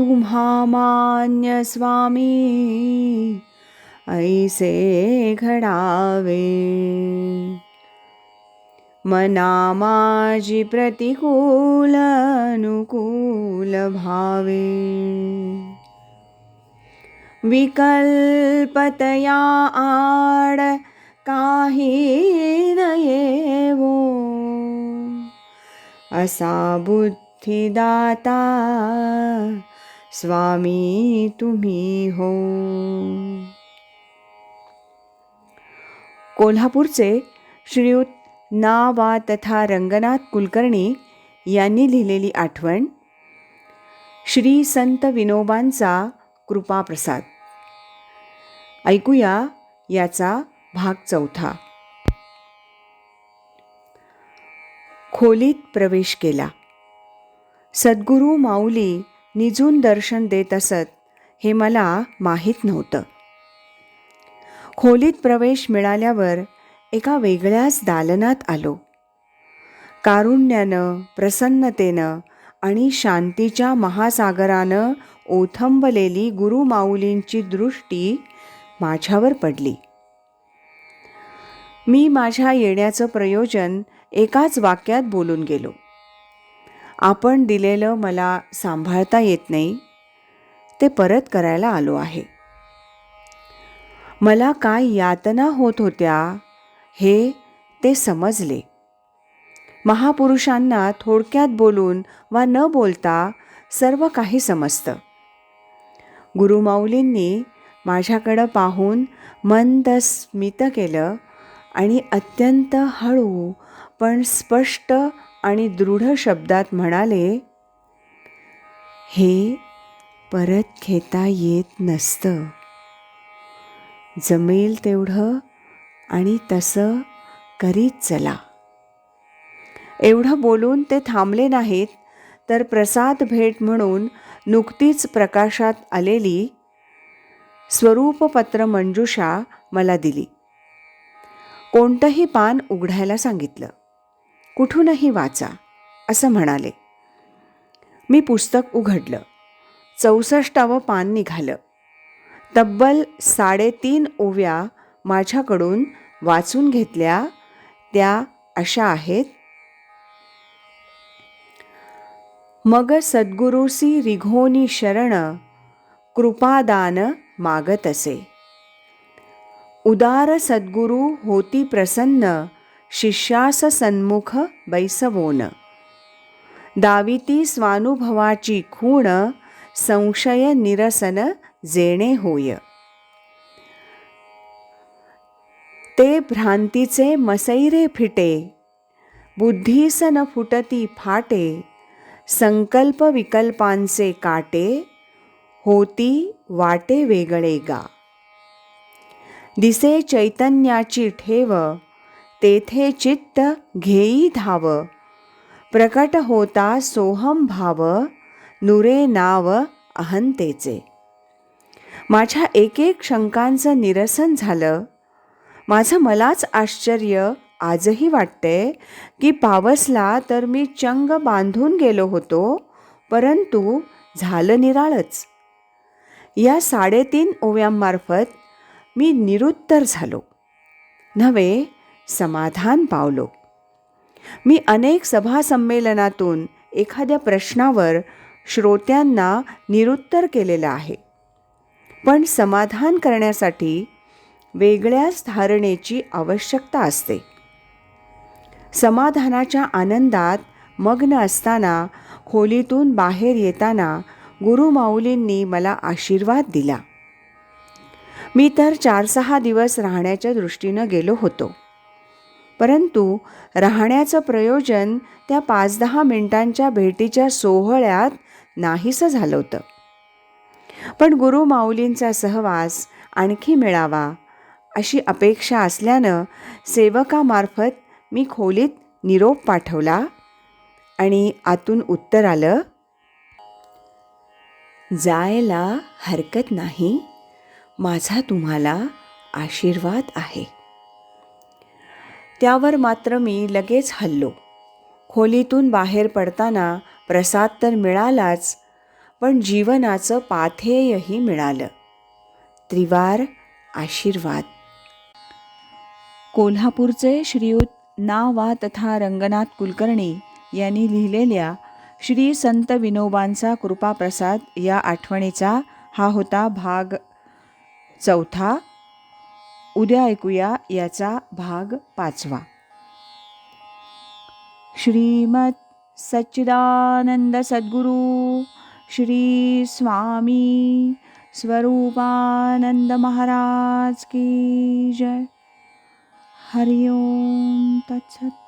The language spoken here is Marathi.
तुम्हा मान्य स्वामी ऐसे घडावे। मना माझी प्रतिकूल अनुकूल भावे विकल्पतया आड काही न येवो असा बुद्धिदाता स्वामी तुम्ही हो. कोल्हापूरचे श्रीयुत ना वा तथा रंगनाथ कुलकर्णी यांनी लिहिलेली आठवण श्री संत विनोबांचा कृपाप्रसाद. ऐकूया याचा भाग चौथा. खोलीत प्रवेश केला. सद्गुरू माऊली निजून दर्शन देत असत हे मला माहीत नव्हतं. खोलीत प्रवेश मिळाल्यावर एका वेगळ्याच दालनात आलो. कारुण्यानं प्रसन्नतेनं आणि शांतीच्या महासागरानं ओथंबलेली गुरुमाऊलींची दृष्टी माझ्यावर पडली. मी माझ्या येण्याचं प्रयोजन एकाच वाक्यात बोलून गेलो. आपण दिलेलं मला सांभाळता येत नाही ते परत करायला आलो आहे. मला काय यातना होत होत्या हे ते समजले. महापुरुषांना थोडक्यात बोलून वा न बोलता सर्व काही समजतं. गुरुमाऊलींनी माझ्याकडं पाहून मंद स्मित केलं आणि अत्यंत हळू पण स्पष्ट आणि दृढ शब्दात म्हणाले हे परत घेता येत नसतं. जमेल तेवढं आणि तसं करीत चला. एवढं बोलून ते थांबले नाहीत तर प्रसाद भेट म्हणून नुकतीच प्रकाशात आलेली स्वरूपपत्र मंजुषा मला दिली. कोणतंही पान उघडायला सांगितलं. कुठूनही वाचा असं म्हणाले. मी पुस्तक उघडलं. चौसष्टावं पान निघालं. तब्बल साडेतीन ओव्या माझ्याकडून वाचून घेतल्या त्या अशा आहेत. मग सद्गुरुसी रिघोनी शरण कृपादान मागत असे. उदार सद्गुरु होती प्रसन्न शिष्यास सन्मुख बैसवोन. दाविती स्वानुभवाची खूण संशय निरसन जेणे होय. ते भ्रांतीचे मसैरे फिटे बुद्धीसन न फुटती फाटे संकल्प विकल्पांचे काटे होती वाटे वेगळे गा. दिसे चैतन्याची ठेव तेथे चित्त घेई धाव. प्रकट होता सोहम भाव नुरे नाव अहंतेचे. माझ्या एकेक शंकांचं निरसन झालं. माझं मलाच आश्चर्य आजही वाटते की पावसला तर मी चंग बांधून गेलो होतो परंतु झालं निराळच. या साडेतीन ओव्यांमार्फत मी निरुत्तर झालो. नव्हे समाधान पावलो. मी अनेक सभा संमेलनातून एखाद्या प्रश्नावर श्रोत्यांना निरुत्तर केलेलं आहे. पण समाधान करण्यासाठी वेगळ्याच धारणेची आवश्यकता असते. समाधानाच्या आनंदात मग्न असताना खोलीतून बाहेर येताना गुरुमाऊलींनी मला आशीर्वाद दिला. मी तर चार सहा दिवस राहण्याच्या दृष्टीनं गेलो होतो. परंतु राहण्याचं प्रयोजन त्या पाच दहा मिनिटांच्या भेटीच्या सोहळ्यात नाहीसं झालं होतं. पण गुरु माऊलींचा सहवास आणखी मिळावा अशी अपेक्षा असल्यानं सेवकामार्फत मी खोलीत निरोप पाठवला आणि आतून उत्तर आलं जायला हरकत नाही. माझा तुम्हाला आशीर्वाद आहे. त्यावर मात्र मी लगेच हल्लो. खोलीतून बाहेर पडताना प्रसाद तर मिळालाच पण जीवनाचं पाथेयही मिळालं. त्रिवार आशीर्वाद. कोल्हापूरचे श्रीयुत ना वा तथा रंगनाथ कुलकर्णी यांनी लिहिलेल्या श्री संत विनोबांचा कृपाप्रसाद या आठवणीचा हा होता भाग चौथा. उद्या ऐकूया याचा भाग पाचवा. श्रीमत सच्चिदानंद सद्गुरू श्री स्वामी स्वरूपानंद महाराज की जय. हरिओम तत्सत.